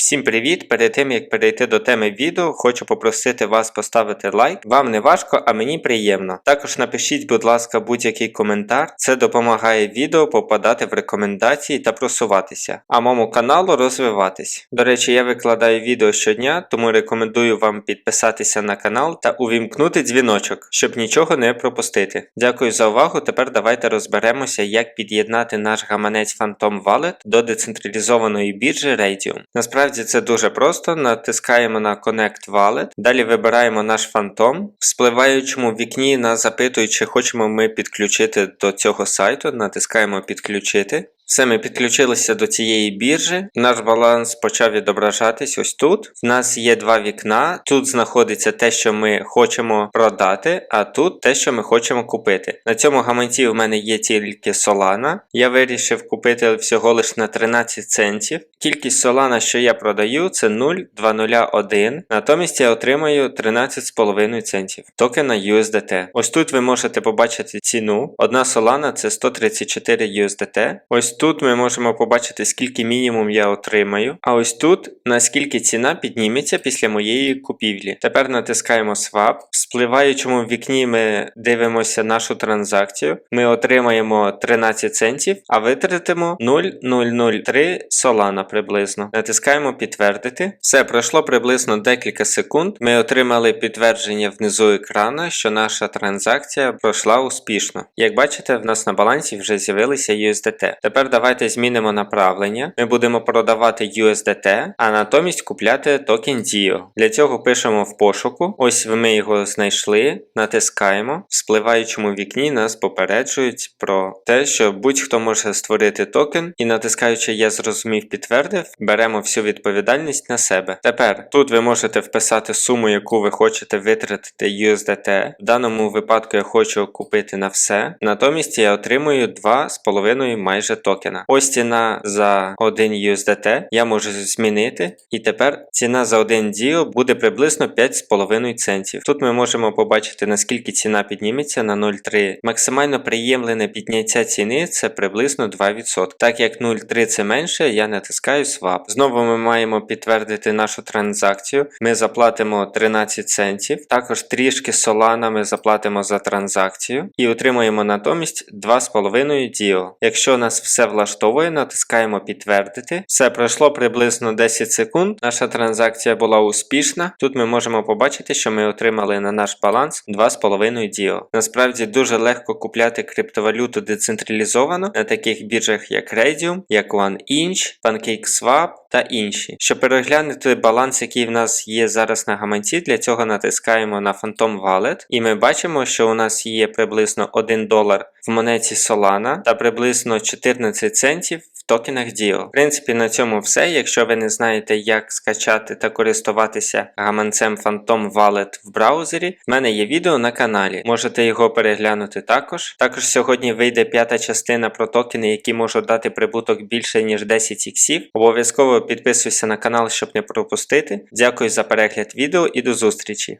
Всім привіт! Перед тим як перейти до теми відео, хочу попросити вас поставити лайк. Вам не важко, а мені приємно. Також напишіть, будь ласка, будь-який коментар. Це допомагає відео попадати в рекомендації та просуватися, а моєму каналу розвиватись. До речі, я викладаю відео щодня, тому рекомендую вам підписатися на канал та увімкнути дзвіночок, щоб нічого не пропустити. Дякую за увагу. Тепер давайте розберемося, як під'єднати наш гаманець Phantom Wallet до децентралізованої біржі Radium. Насправді це дуже просто. Натискаємо на Connect Wallet, далі вибираємо наш Phantom. В спливаючому вікні нас запитують, чи хочемо ми підключити до цього сайту. Натискаємо підключити. Все, ми підключилися до цієї біржі. Наш баланс почав відображатись ось тут. В нас є два вікна. Тут знаходиться те, що ми хочемо продати, а тут те, що ми хочемо купити. На цьому гаманці в мене є тільки Solana. Я вирішив купити всього лише на 13 центів. Кількість Solana, що я продаю, це 0,201. Натомість я отримаю 13,5 центів. Токена USDT. Ось тут ви можете побачити ціну. Одна Solana це 134 USDT. Ось тут ми можемо побачити, скільки мінімум я отримаю. А ось тут наскільки ціна підніметься після моєї купівлі. Тепер натискаємо Swap. В спливаючому вікні ми дивимося нашу транзакцію. Ми отримаємо 13 центів, а витратимо 0,003 Solana приблизно. Натискаємо підтвердити. Все пройшло приблизно декілька секунд. Ми отримали підтвердження внизу екрану, що наша транзакція пройшла успішно. Як бачите, в нас на балансі вже з'явилися USDT. Тепер давайте змінимо направлення. Ми будемо продавати USDT, а натомість купляти токен DIO. Для цього пишемо в пошуку. Ось ми його знайшли, натискаємо. В спливаючому вікні нас попереджують про те, що будь-хто може створити токен, і натискаючи Я зрозумів підтвердив, беремо всю відповідальність на себе. Тепер тут ви можете вписати суму, яку ви хочете витратити USDT. В даному випадку я хочу купити на все. Натомість я отримую 2,5 майже токена. Ось ціна за 1 USDT я можу змінити. І тепер ціна за 1 DIO буде приблизно 5,5 центів. Тут ми можемо побачити наскільки ціна підніметься на 0,3. Максимально приємлене підняття ціни це приблизно 2%. Так як 0,3 це менше, я натискаю Swap. Знову ми маємо підтвердити нашу транзакцію. Ми заплатимо 13 центів. Також трішки Solana ми заплатимо за транзакцію і отримаємо натомість 2,5 DIO. Якщо нас все влаштовує, натискаємо підтвердити. Все пройшло приблизно 10 секунд. Наша транзакція була успішна. Тут ми можемо побачити, що ми отримали на наш баланс 2,5 діо. Насправді дуже легко купляти криптовалюту децентралізовано на таких біржах, як Radium, як OneInch, PancakeSwap та інші. Щоб переглянути баланс, який в нас є зараз на гаманці, для цього натискаємо на Phantom Wallet, і ми бачимо, що у нас є приблизно 1 долар в монеті Solana та приблизно 14 центів токенах DIO. В принципі, на цьому все. Якщо ви не знаєте, як скачати та користуватися гаманцем Phantom Wallet в браузері, в мене є відео на каналі. Можете його переглянути також. Також сьогодні вийде п'ята частина про токени, які можуть дати прибуток більше ніж 10 іксів. Обов'язково підписуйся на канал, щоб не пропустити. Дякую за перегляд відео і до зустрічі!